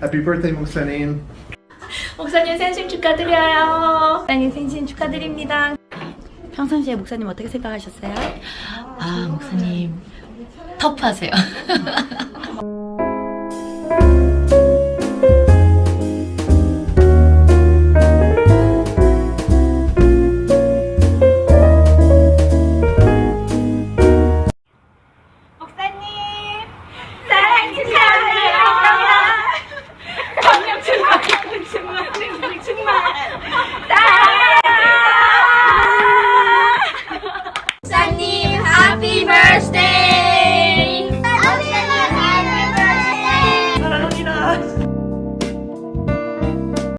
Happy birthday, 목사님. 목사님 생신 축하드려요. 목사님 생신 축하드립니다. 평상시에 목사님 어떻게 생각하셨어요? 아, 목사님 터프하세요.